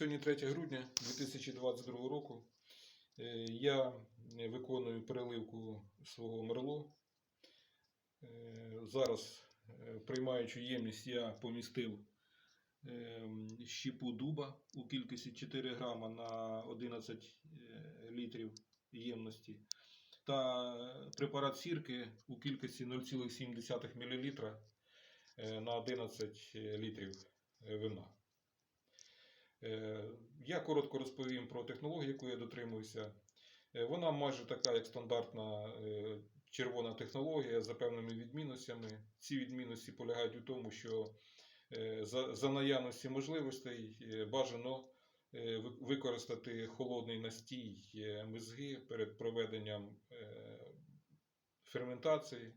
Сьогодні 3 грудня 2022 року. Е, Я виконую переливку свого мерло. Е, Зараз, е, в приймаючу ємність, я помістив щіпу дуба у кількості 4 грама на 11 е, літрів ємності та препарат сірки у кількості 0,7 мл на 11 літрів вина. Е, Я коротко розповім про технологію, яку я дотримуюся. Е, Вона майже така, як стандартна е, червона технологія за певними відмінностями. Ці відмінності полягають у тому, що за, наявності можливостей бажано використати холодний настій мезги перед проведенням ферментації,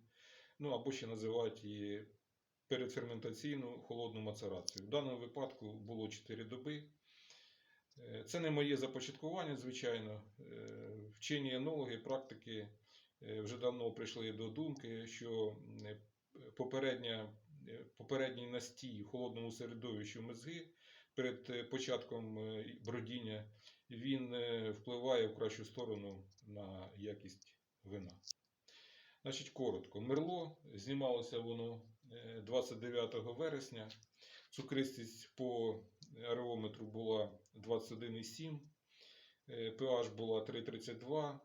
ну або ще називають її передферментаційну холодну мацерацію. В даному випадку було 4 доби. Е, Це не моє започаткування, звичайно. Е, Вчені енологи, практики е, вже давно прийшли до думки, що попередній настій в холодному середовищі мезги перед початком бродіння він впливає в кращу сторону на якість вина. Значить, коротко. Мерло знімалося воно 29 вересня. Цукристість по ареометру була 21,7, е, pH була 3,32.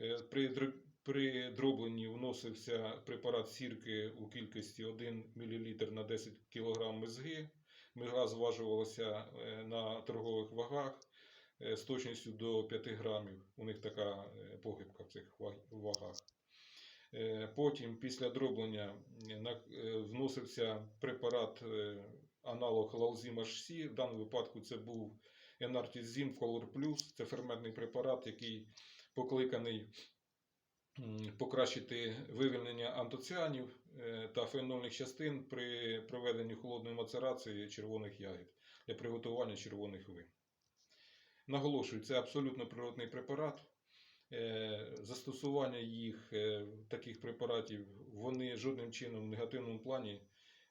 Е, При, при дробленні вносився препарат сірки у кількості 1 мл на 10 кг мезги. Мезга зважувалася е, на торгових вагах е, з точністю до 5 грамів. У них така е, похибка в цих вагах. Е, Потім, після дроблення, е, е, вносився препарат аналог HC. В даному випадку це був Enartizim Color Plus. Це ферментний препарат, який покликаний покращити вивільнення антоціанів та фенольних частин при проведенні холодної мацерації червоних ягід для приготування червоних вин. Наголошую, це абсолютно природний препарат. Е, Застосування їх е, таких препаратів вони жодним чином в негативному плані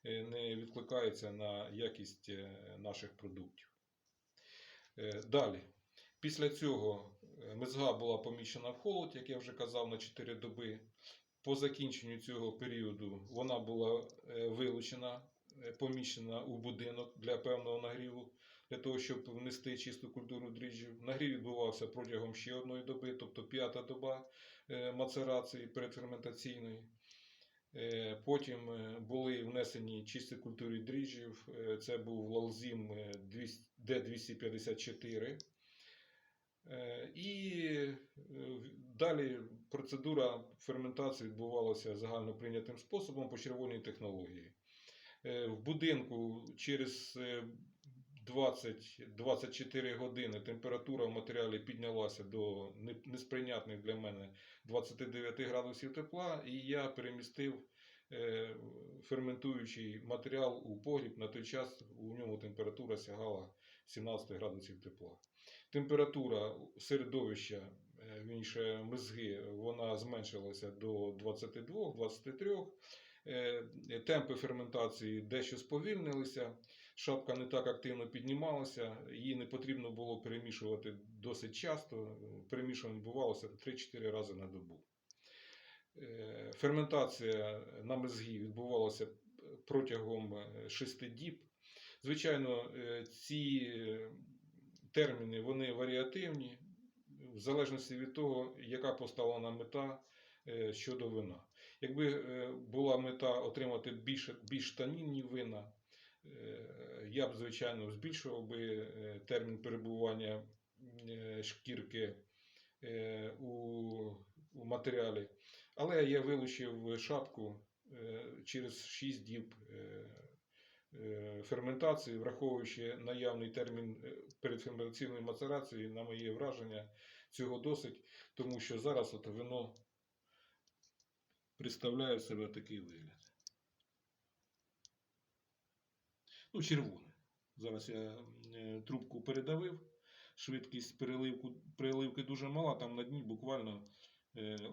е, не відкликаються на якість наших продуктів. Далі. Після цього мезга була поміщена в холод, як я вже казав, на 4 доби. По закінченню цього періоду вона була вилучена, поміщена у будинок для певного нагріву, того, щоб внести чисту культуру дріжджів. Нагрів відбувався протягом ще одної доби, тобто п'ята доба е, мацерації передферментаційної. Е, Потім е, були внесені чисті культури дріжджів. Це був Лалзім е, 200 Д254. Е, І далі процедура ферментації відбувалася загально прийнятим способом по червоній технології. В будинку через 20-24 години температура в матеріалі піднялася до несприйнятних для мене 29 градусів тепла, і я перемістив е, ферментуючий матеріал у погріб. На той час у ньому температура сягала 17 градусів тепла. Температура середовища, е, вірніше мезги, вона зменшилася до 22-23. Е, Темпи ферментації дещо сповільнилися, шапка не так активно піднімалася, її не потрібно було перемішувати досить часто. Перемішування відбувалося 3-4 рази на добу. Е, Ферментація на мезгі відбувалася протягом 6 діб. Звичайно, е, ці е, терміни вони варіативні, в залежності від того, яка поставлена мета е, щодо вина. Якби е, була мета отримати більш, більш танінні вина, е, я б, звичайно, збільшував би е, термін перебування е, шкірки е, у, матеріалі. Але я вилучив шапку е, через 6 діб е, е, ферментації, враховуючи наявний термін е, передферментаційної мацерації, на моє враження, цього досить, тому що зараз от вино представляє себе такий вигляд. Ну, червоне. Зараз я е, трубку передавив. Швидкість переливку, переливки дуже мала, там на дні буквально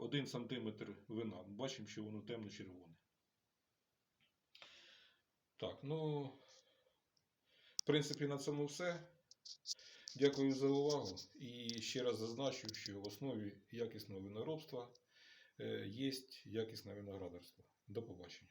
1 см вина. Бачимо, що воно темно-червоне. Так, ну, в принципі, на цьому все. Дякую за увагу і ще раз зазначу, що в основі якісного виноробства е, є якісне виноградарство. До побачення.